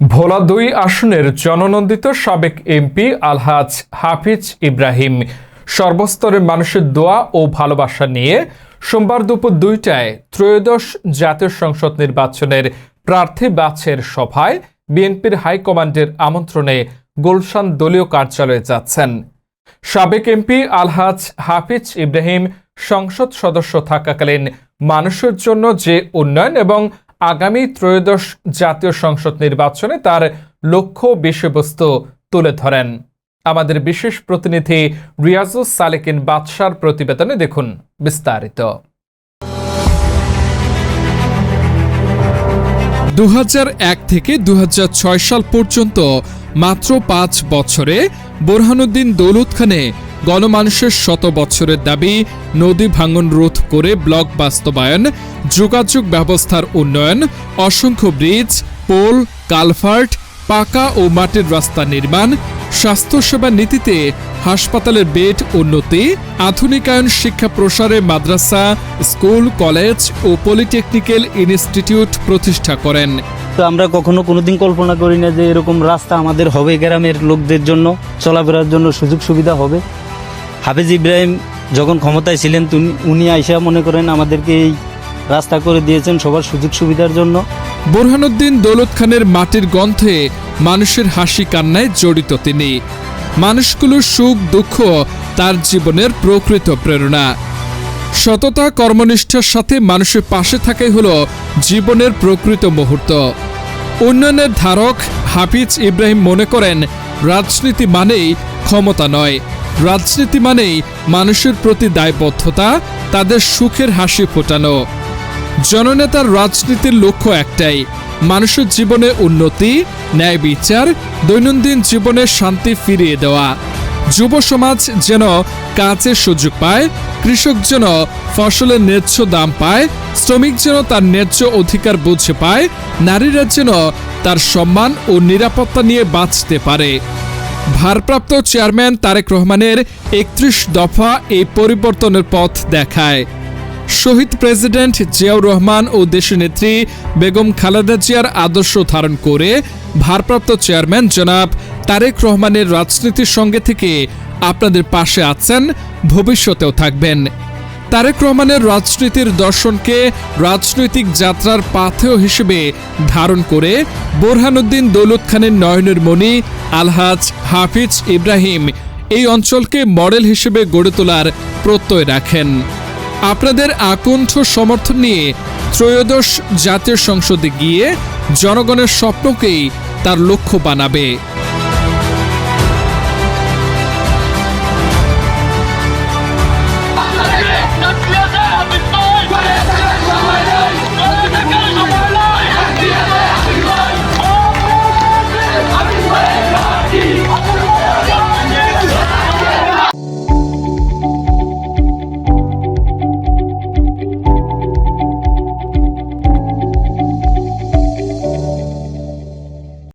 ভোলা দুই আসনের জননন্দিত সাবেক এমপি আলহাজ হাফিজ ইব্রাহিম। সর্বস্তরের মানুষের দোয়া ও ভালোবাসা নিয়ে সোমবার দুপুর দুইটায় ত্রয়োদশ জাতীয় সংসদ নির্বাচনের প্রার্থী বাছের সভায় বিএনপির হাইকমান্ডের আমন্ত্রণে গুলশান দলীয় কার্যালয়ে যাচ্ছেন। সাবেক এমপি আলহাজ হাফিজ ইব্রাহিম সংসদ সদস্য থাকাকালীন মানুষের জন্য যে উন্নয়ন এবং আগামী ত্রয়োদশ জাতীয় সংসদ নির্বাচনে তার লক্ষ্য বিষয়বস্তু তুলে ধরেন। আমাদের বিশেষ প্রতিনিধি রিয়াজুস সালেকিন বাদশার প্রতিবেদনে দেখুন বিস্তারিত। দু হাজার এক থেকে দু হাজার ছয় সাল পর্যন্ত মাত্র পাঁচ বছরে বোরহানুদ্দিন দৌলত খানে গণমানুষের শত বছরের দাবি, নদী ভাঙন রোধ করে ব্লক বাস্তবায়ন, যোগাযোগ ব্যবস্থার উন্নয়ন, অসংখ্য ব্রিজ, পোল, কালভার্ট, পাকা ও মাটির রাস্তা নির্মাণ, স্বাস্থ্যসেবা নীতিতে হাসপাতালের বেড উন্নতি, আধুনিকায়ন শিক্ষা প্রসারে মাদ্রাসা, স্কুল, কলেজ ও পলিটেকনিক্যাল ইনস্টিটিউট প্রতিষ্ঠা করেন। তো আমরা কখনো কোনোদিন কল্পনা করি না যে এরকম রাস্তা আমাদের হবে গ্রামের লোকদের জন্য, চলাফেরার জন্য সুযোগ সুবিধা হবে। হাফিজ ইব্রাহিম যখন ক্ষমতায় ছিলেন উনি আইসা মনে করেন আমাদেরকে এই রাস্তা করে দিয়েছেন সবার সুযোগ সুবিধার জন্য। বোরহানুদ্দিন দৌলত খানের মাটির গন্ধে মানুষের হাসি কান্নায় জড়িত তিনি। মানুষগুলোর সুখ, দুঃখ তার জীবনের প্রকৃত প্রেরণা। সততা, কর্মনিষ্ঠার সাথে মানুষের পাশে থাকাই হল জীবনের প্রকৃত মুহূর্ত। উন্নয়নের ধারক হাফিজ ইব্রাহিম মনে করেন, রাজনীতি মানেই ক্ষমতা নয়। রাজনীতি মানেই মানুষের প্রতি দায়বদ্ধতা, তাদের সুখের হাসি ফোটানো। জননেতার রাজনীতির লক্ষ্য একটাই, মানুষের জীবনে উন্নতি, ন্যায় বিচার, দৈনন্দিন জীবনে শান্তি ফিরিয়ে দেওয়া। যুব সমাজ যেন কাজের সুযোগ পায়, কৃষক যেন ফসলের ন্যায্য দাম পায়, শ্রমিক যেন তার ন্যায্য অধিকার বুঝে পায়, নারীরা যেন তার সম্মান ও নিরাপত্তা নিয়ে বাঁচতে পারে। ভারপ্রাপ্ত চেয়ারম্যান তারেক রহমানের একত্রিশ দফা এই পরিবর্তনের পথ দেখায়। শহীদ প্রেসিডেন্ট জিয়াউর রহমান ও দেশনেত্রী বেগম খালেদা জিয়ার আদর্শ ধারণ করে ভারপ্রাপ্ত চেয়ারম্যান জনাব তারেক রহমানের রাজনীতির সঙ্গে থেকে আপনাদের পাশে আছেন, ভবিষ্যতেও থাকবেন। তারেক রহমানের রাজনীতির দর্শনকে রাজনৈতিক যাত্রার পাথেয় হিসেবে ধারণ করে বোরহানুদ্দিন দৌলত খানের নয়নের মণি আলহাজ হাফিজ ইব্রাহিম এই অঞ্চলকে মডেল হিসেবে গড়ে তোলার প্রত্যয় রাখেন। আপনাদের আকণ্ঠ সমর্থন নিয়ে ত্রয়োদশ জাতীয় সংসদে গিয়ে জনগণের স্বপ্নকেই তার লক্ষ্য বানাবে।